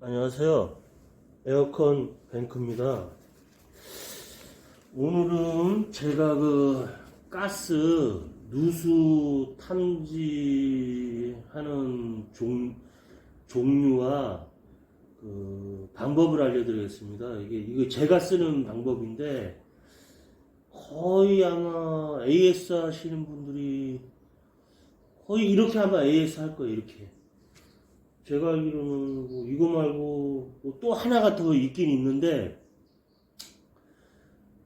안녕하세요. 에어컨 뱅크입니다. 오늘은 제가 그 가스 누수 탐지하는 종, 종류와 그 방법을 알려드리겠습니다. 이게 이거 제가 쓰는 방법인데 거의 아마 AS 하시는 분들이 거의 이렇게 하면 AS 할 거예요. 이렇게. 제가 알기로는 뭐 이거 말고 뭐 또 하나가 더 있긴 있는데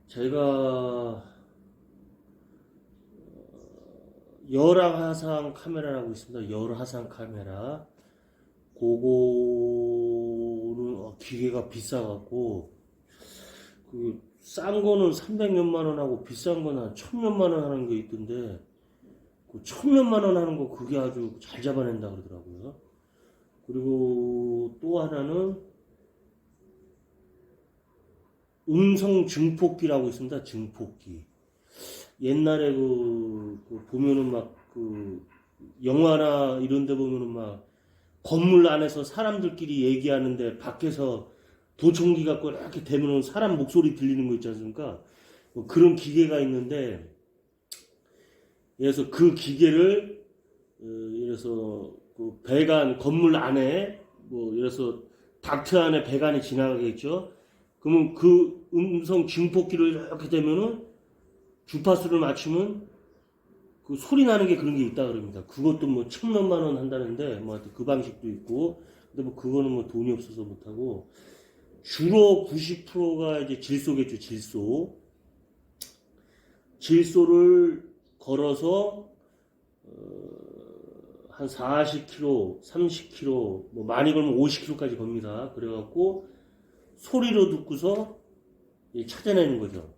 제가 어, 열화상 카메라라고 있습니다. 열화상 카메라 그거는 어, 기계가 비싸갖고 그 싼 거는 300몇만 원 하고 비싼 거는 한 천몇만 원 하는 게 있던데 그 천몇만 원 하는 거 그게 아주 잘 잡아낸다 그러더라고요. 그리고 또 하나는 음성 증폭기라고 있습니다. 증폭기. 옛날에 그, 그 보면은 막 그 영화나 이런 데 보면은 막 건물 안에서 사람들끼리 얘기하는데 밖에서 도청기 갖고 이렇게 대면은 사람 목소리 들리는 거 있지 않습니까? 뭐 그런 기계가 있는데 그래서 그 기계를 어, 이래서 그 배관 건물 안에 뭐 이래서 닥트 안에 배관이 지나가겠죠. 그러면 그 음성 증폭기를 이렇게 되면은 주파수를 맞추면 그 소리 나는 게 그런 게 있다 그럽니다. 그것도 뭐 천몇만 원 한다는데 뭐 하여튼 그 방식도 있고 근데 뭐 그거는 뭐 돈이 없어서 못 하고 주로 90%가 이제 질소겠죠. 질소. 질소를 걸어서 한 40km, 30km, 뭐 많이 걸면 50km까지 겁니다. 그래갖고 소리로 듣고서 이 찾아내는 거죠.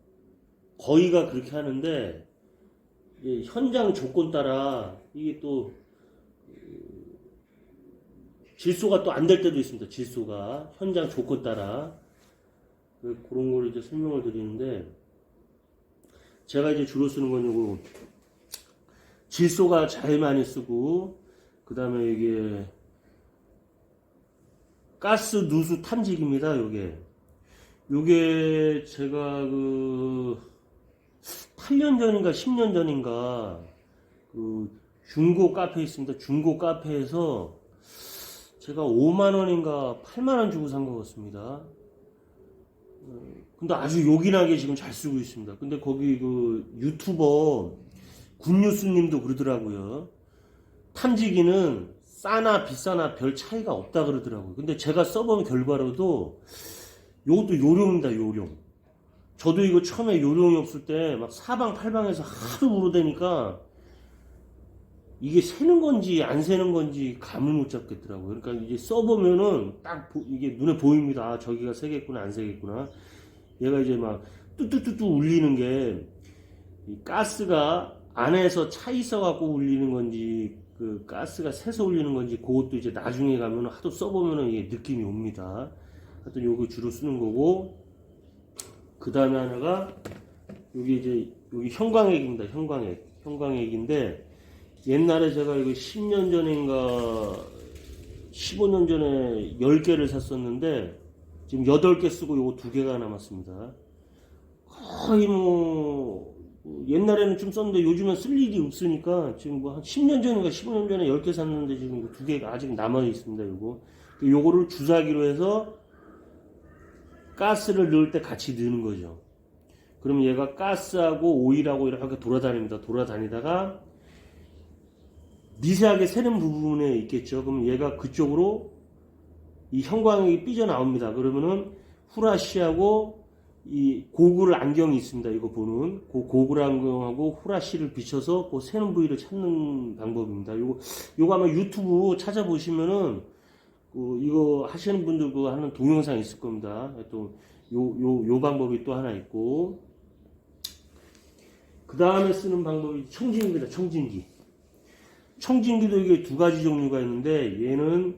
거의가 그렇게 하는데 이 현장 조건 따라 이게 또 음, 질소가 또 안 될 때도 있습니다. 질소가 현장 조건 따라 그- 그런 걸 이제 설명을 드리는데 제가 이제 주로 쓰는 건 요거 질소가 제일 많이 쓰고 그 다음에 이게 가스 누수 탐지기입니다. 요게 요게 제가 그 8년 전인가 10년 전인가 그 중고 카페 있습니다. 중고 카페에서 제가 5만 원인가 8만 원 주고 산 것 같습니다. 어, 근데 아주 요긴하게 지금 잘 쓰고 있습니다. 근데 거기 그 유튜버 군뉴스님도 그러더라고요. 탐지기는 싸나 비싸나 별 차이가 없다 그러더라고요. 근데 제가 써본 결과로도 요것도 요령입니다, 요령. 저도 이거 처음에 요령이 없을 때 막 사방팔방에서 하도 물어대니까 이게 새는 건지 안 새는 건지 감을 못 잡겠더라고요. 그러니까 이제 써보면은 딱 보- 이게 눈에 보입니다. 아, 저기가 새겠구나, 안 새겠구나. 얘가 이제 막 뚜뚜뚜뚜 울리는 게이 가스가 안에서 차 있어갖고 울리는 건지 그 가스가 새서 울리는 건지 그것도 이제 나중에 가면 하도 써보면은 이게 느낌이 옵니다. 하여튼 요거 주로 쓰는 거고 그 다음에 하나가 여기 이제 여기 형광액입니다. 형광액 형광액인데 옛날에 제가 이거 10년 전인가 15년 전에 10개를 샀었는데 지금 8개 쓰고 요거 2개가 남았습니다. 거의 뭐 옛날에는 좀 썼는데 요즘은 쓸 일이 없으니까 지금 뭐 한 10년 전인가 15년 전에 10개 샀는데 지금 이거 두 개가 아직 남아 있습니다. 요거 요거를 주사기로 해서 가스를 넣을 때 같이 넣는 거죠. 그럼 얘가 가스하고 오일하고 이렇게 돌아다닙니다. 돌아다니다가 미세하게 새는 부분에 있겠죠. 그럼 얘가 그쪽으로 이 형광이 삐져나옵니다. 그러면은 후라시하고 이 고글 안경이 있습니다. 이거 보는 그 고글 안경하고 후라시를 비춰서 그 새는 부위를 찾는 방법입니다. 요거 요거 아마 유튜브 찾아보시면은 그 이거 하시는 분들 그 하는 동영상 있을 겁니다. 또 요 요 요 방법이 또 하나 있고 그 다음에 쓰는 방법이 청진기입니다. 청진기. 청진기도 이게 두 가지 종류가 있는데 얘는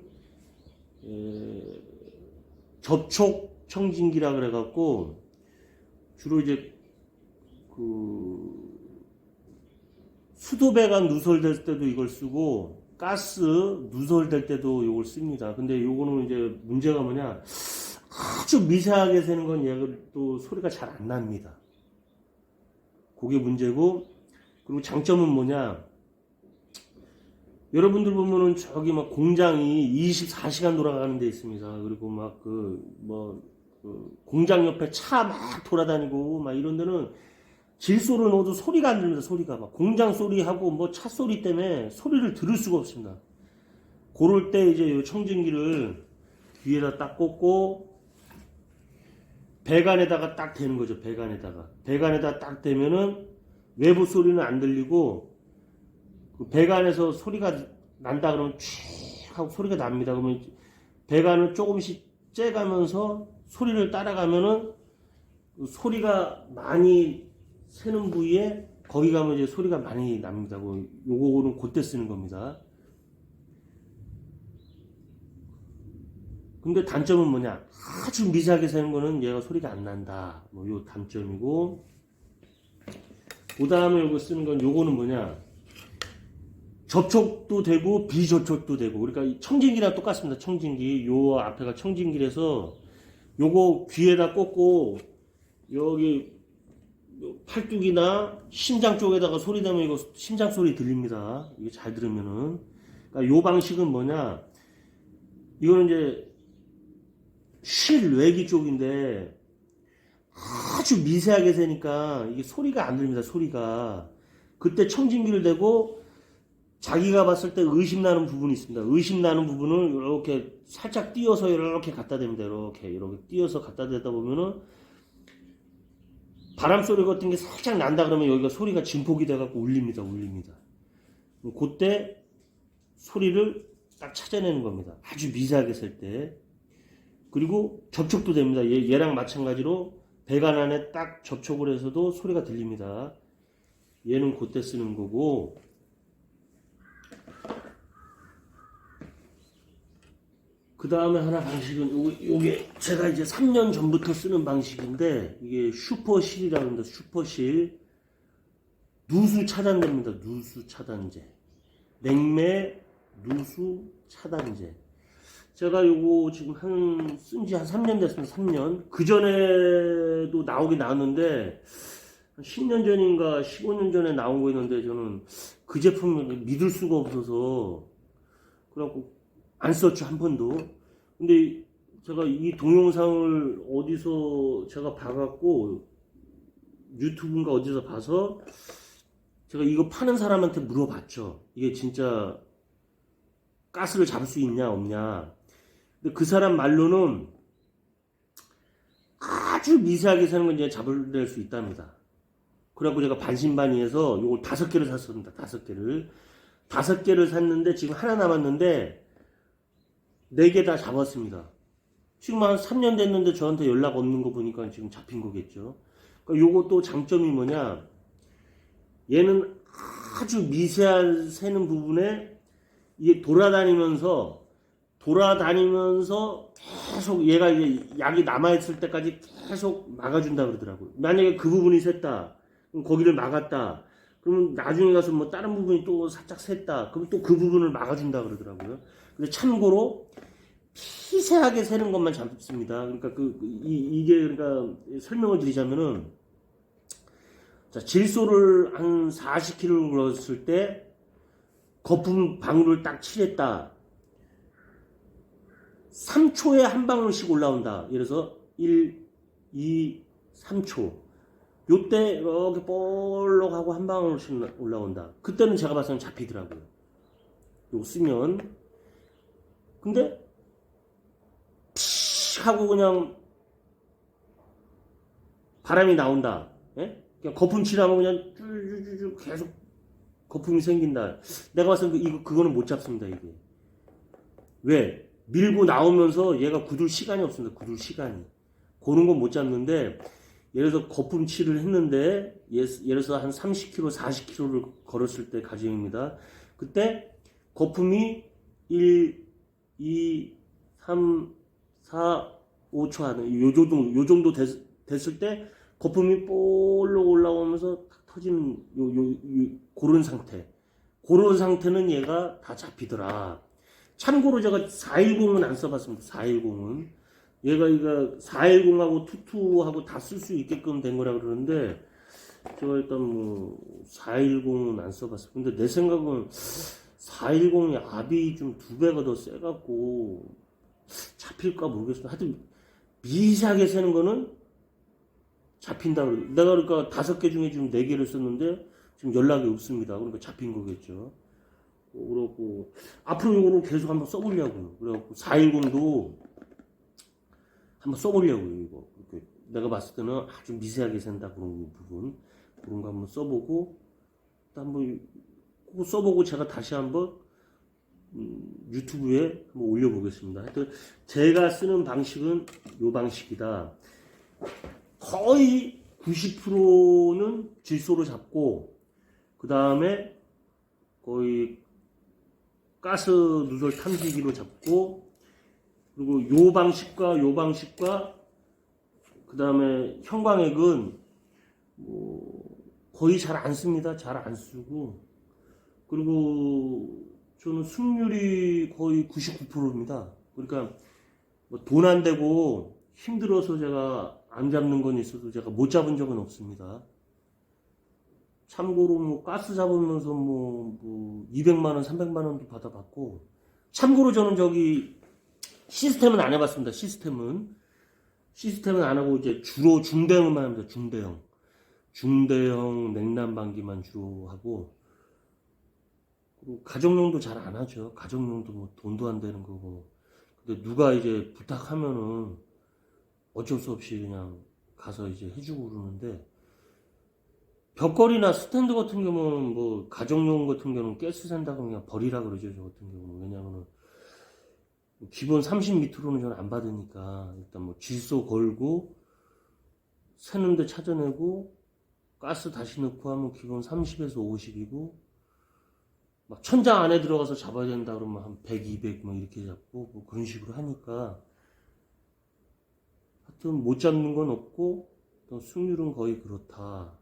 에, 접촉 청진기라 그래갖고 주로 이제 그 수도배관 누설될 때도 이걸 쓰고 가스 누설될 때도 요걸 씁니다. 근데 요거는 이제 문제가 뭐냐 아주 미세하게 새는 건 얘가 또 소리가 잘 안 납니다. 그게 문제고 그리고 장점은 뭐냐 여러분들 보면은 저기 막 공장이 24시간 돌아가는 데 있습니다. 그리고 막 그뭐 공장 옆에 차 막 돌아다니고 막 이런 데는 질소를 넣어도 소리가 안 들립니다. 소리가 막 공장 소리하고 뭐 차 소리 때문에 소리를 들을 수가 없습니다. 그럴 때 이제 요 청진기를 귀에다 딱 꽂고 배관에다가 딱 대는 거죠. 배관에다가 배관에다 딱 대면은 외부 소리는 안 들리고 그 배관에서 소리가 난다 그러면 취 하고 소리가 납니다. 그러면 배관을 조금씩 째가면서 소리를 따라가면은 그 소리가 많이 새는 부위에 거기 가면 이제 소리가 많이 납니다. 그 요거는 그때 쓰는 겁니다. 근데 단점은 뭐냐? 아주 미세하게 새는 거는 얘가 소리가 안 난다. 뭐 요 단점이고 그 다음에 요거 쓰는 건 요거는 뭐냐? 접촉도 되고 비접촉도 되고 그러니까 이 청진기랑 똑같습니다. 청진기 요 앞에가 청진기라서 요거 귀에다 꽂고 여기 요 팔뚝이나 심장 쪽에다가 소리 내면 이거 심장 소리 들립니다. 이게 잘 들으면은 그러니까 요 방식은 뭐냐? 이거는 이제 실외기 쪽인데 아주 미세하게 새니까 이게 소리가 안 들립니다. 소리가 그때 청진기를 대고 자기가 봤을 때 의심나는 부분이 있습니다. 의심나는 부분을 이렇게 살짝 띄어서 이렇게 갖다 댑니다. 이렇게 이렇게 띄어서 갖다 대다 보면은 바람 소리 같은 게 살짝 난다 그러면 여기가 소리가 증폭이 돼갖고 울립니다. 울립니다. 그때 소리를 딱 찾아내는 겁니다. 아주 미세하게 셀 때. 그리고 접촉도 됩니다. 얘, 얘랑 마찬가지로 배관 안에 딱 접촉을 해서도 소리가 들립니다. 얘는 그때 쓰는 거고 그 다음에 하나 방식은 요게, 제가 이제 3년 전부터 쓰는 방식인데 이게 슈퍼실이라고 합니다. 슈퍼실 누수 차단제입니다. 누수 차단제 냉매 누수 차단제 제가 요거 지금 한 쓴 지 한 3년 됐습니다. 3년 그 전에도 나오긴 나왔는데 한 10년 전인가 15년 전에 나온 거 있는데 저는 그 제품을 믿을 수가 없어서 그래갖고 안 썼죠 한 번도. 근데 제가 이 동영상을 어디서 제가 봐갖고 유튜브인가 어디서 봐서 제가 이거 파는 사람한테 물어봤죠. 이게 진짜 가스를 잡을 수 있냐 없냐. 근데 그 사람 말로는 아주 미세하게 사는 건 이제 잡을 수 있답니다. 그래갖고 제가 반신반의해서 요걸 다섯 개를 샀습니다. 다섯 개를. 다섯 개를 샀는데 지금 하나 남았는데 네 개 다 잡았습니다. 지금 한 3년 됐는데 저한테 연락 없는 거 보니까 지금 잡힌 거겠죠. 그러니까 요것도 장점이 뭐냐. 얘는 아주 미세한 새는 부분에 이게 돌아다니면서 돌아다니면서 계속 얘가 이제 약이 남아있을 때까지 계속 막아준다 그러더라고요. 만약에 그 부분이 샜다. 거기를 막았다. 그러면 나중에 가서 뭐 다른 부분이 또 살짝 샜다. 그럼 또 그 부분을 막아준다 그러더라고요. 근데 참고로 피세하게 새는 것만 잡습니다. 그러니까 그, 이, 이게 그러니까 설명을 드리자면은 자, 질소를 한 40kg 넣었을 때 거품 방울을 딱 칠했다. 3초에 한 방울씩 올라온다. 예를 들어서 1, 2, 3초. 요때 이렇게 볼록하고 한 방울씩 올라온다. 그때는 제가 봤을 때 잡히더라고요. 요거 쓰면. 근데 픽 하고 그냥 바람이 나온다. 예? 그냥 거품 칠하면 그냥 쭈쭈쭈 계속 거품이 생긴다. 내가 봤을 때 이거 그거는 못 잡습니다 이게. 왜? 밀고 나오면서 얘가 굳을 시간이 없습니다. 굳을 시간이. 그런 건못 잡는데 예를 들어서 거품 칠을 했는데 예, 예를 들어서 한 30km, 40km를 걸었을 때 가정입니다. 그때 거품이 1, 2, 3, 4, 5초 안에 요 정도 요 정도 됐, 됐을 때 거품이 볼록 올라오면서 탁 터지는 요, 요, 요 그런 상태. 그런 상태는 얘가 다 잡히더라. 참고로 제가 410은 안 써봤습니다. 410은. 얘가 이거 410하고 투투하고 다 쓸 수 있게끔 된 거라 그러는데 제가 일단 뭐 410은 안 써봤어요. 근데 내 생각은 410이 압이 좀 두 배가 더 세갖고 잡힐까 모르겠어요. 하여튼 미세하게 세는 거는 잡힌다 그래. 내가 그러니까 다섯 개 중에 지금 네 개를 썼는데 지금 연락이 없습니다. 그러니까 잡힌 거겠죠. 어, 그렇고 앞으로 이거를 계속 한번 써보려고요. 그래갖고 410도 한번 써보려고요. 이거 내가 봤을 때는 아주 미세하게 센다 그런 부분 그런 거 한번 써보고 또 한번 써보고 제가 다시 한번 음, 유튜브에 한번 올려보겠습니다. 하여튼 제가 쓰는 방식은 요 방식이다. 거의 90%는 질소로 잡고 그 다음에 거의 가스 누설 탐지기로 잡고 그리고 요 방식과 요 방식과 그 다음에 형광액은 뭐 거의 잘 안 씁니다. 잘 안 쓰고 그리고 저는 승률이 거의 99%입니다. 그러니까 뭐 돈안 되고 힘들어서 제가 안 잡는 건 있어도 제가 못 잡은 적은 없습니다. 참고로 뭐 가스 잡으면서 뭐, 뭐 200만 원, 300만 원도 받아봤고 참고로 저는 저기 시스템은 안 해봤습니다. 시스템은 시스템은 안 하고 이제 주로 중대형만 합니다. 중대형 중대형 냉난방기만 주로 하고 그리고 가정용도 잘 안 하죠. 가정용도 뭐 돈도 안 되는 거고 근데 누가 이제 부탁하면은 어쩔 수 없이 그냥 가서 이제 해주고 그러는데 벽걸이나 스탠드 같은 경우는 뭐 가정용 같은 경우는 가스 산다고 그냥 버리라 그러죠 저 같은 경우는 왜냐면은 기본 30m로는 저는 안 받으니까 일단 뭐 질소 걸고 새는데 찾아내고 가스 다시 넣고 하면 기본 30에서 50이고 막 천장 안에 들어가서 잡아야 된다 그러면 한 100, 200 뭐 이렇게 잡고 뭐 그런 식으로 하니까 하여튼 못 잡는 건 없고 또 승률은 거의 그렇다.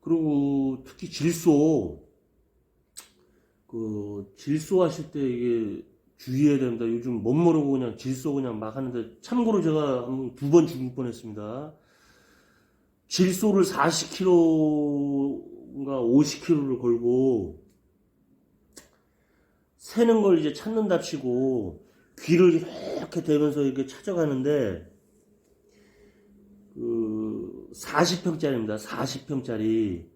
그리고 특히 질소 그 질소 하실 때 이게 주의해야 된다. 요즘 못 모르고 그냥 질소 그냥 막 하는데 참고로 제가 두번 죽을 뻔했습니다. 질소를 40kg인가 50kg를 걸고 새는 걸 이제 찾는답시고 귀를 이렇게 대면서 이렇게 찾아가는데 그 40평짜리입니다. 40평짜리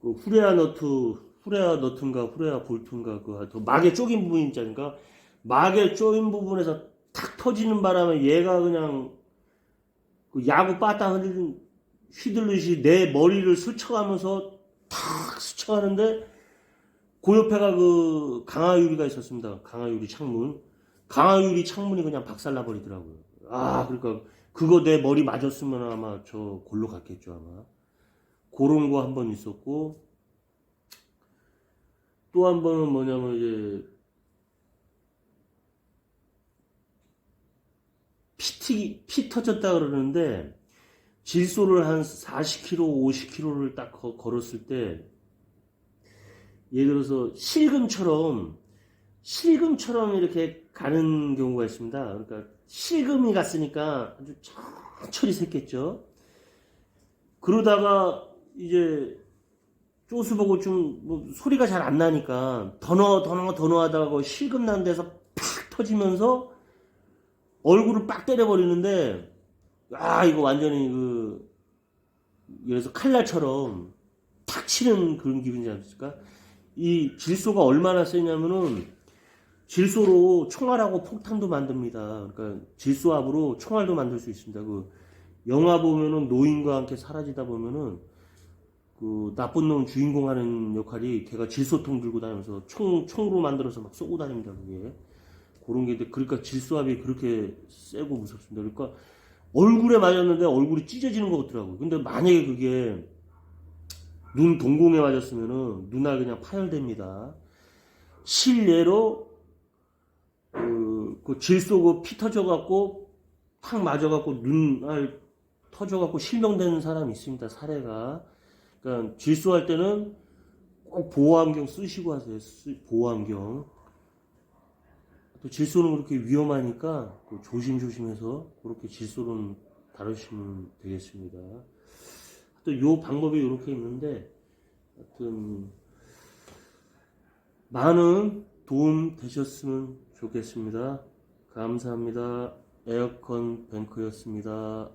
그 후레아 너트 후레아 너트인가 후레아 볼트인가 그 하여튼 막에 쪼긴 부분 있지 않습니까? 막에 쪼인 부분에서 탁 터지는 바람에 얘가 그냥 그 야구 빠따 흔들- 휘둘르시 내 머리를 스쳐가면서 탁 스쳐가는데 그 옆에가 그 강화유리가 있었습니다. 강화유리 창문. 강화유리 창문이 그냥 박살나 버리더라고요. 아, 그러니까 그거 내 머리 맞았으면 아마 저 골로 갔겠죠, 아마. 그런 거 한 번 있었고 또 한 번은 뭐냐면 이제 피, 피 터졌다 그러는데 질소를 한 40kg, 50kg를 딱 거- 걸었을 때 예를 들어서 실금처럼 실금처럼 이렇게 가는 경우가 있습니다. 그러니까 실금이 갔으니까 아주 천천히 샜겠죠. 그러다가 이제 쪼수 보고 좀 뭐 소리가 잘 안 나니까 더 넣어 더 넣어 더 넣어 하다가 실금 난 데서 팍 터지면서 얼굴을 빡 때려버리는데 아 이거 완전히 그 그래서 칼날처럼 탁 치는 그런 기분이지 않습니까? 이 질소가 얼마나 세냐면은 질소로 총알하고 폭탄도 만듭니다. 그러니까 질소압으로 총알도 만들 수 있습니다. 그 영화 보면은 노인과 함께 사라지다 보면은 그 나쁜 놈 주인공 하는 역할이 걔가 질소통 들고 다니면서 총 총으로 만들어서 막 쏘고 다닙니다. 그게 그런 게 그러니까 질소압이 그렇게 세고 무섭습니다. 그러니까 얼굴에 맞았는데 얼굴이 찢어지는 것 같더라고요. 근데 만약에 그게 눈 동공에 맞았으면은 눈알 그냥 파열됩니다. 실례로 그, 그 질소 그피 터져갖고 탁 맞아갖고 눈알 터져갖고 실명되는 사람이 있습니다. 사례가. 그러니까 질소할 때는 꼭 보호안경 쓰시고 하세요. 쓰- 보호안경. 또 질소는 그렇게 위험하니까 또 조심조심해서 그렇게 질소는 다루시면 되겠습니다. 또요 방법이 이렇게 있는데 하여튼 많은 도움 되셨으면 좋겠습니다. 감사합니다. 에어컨 뱅크였습니다.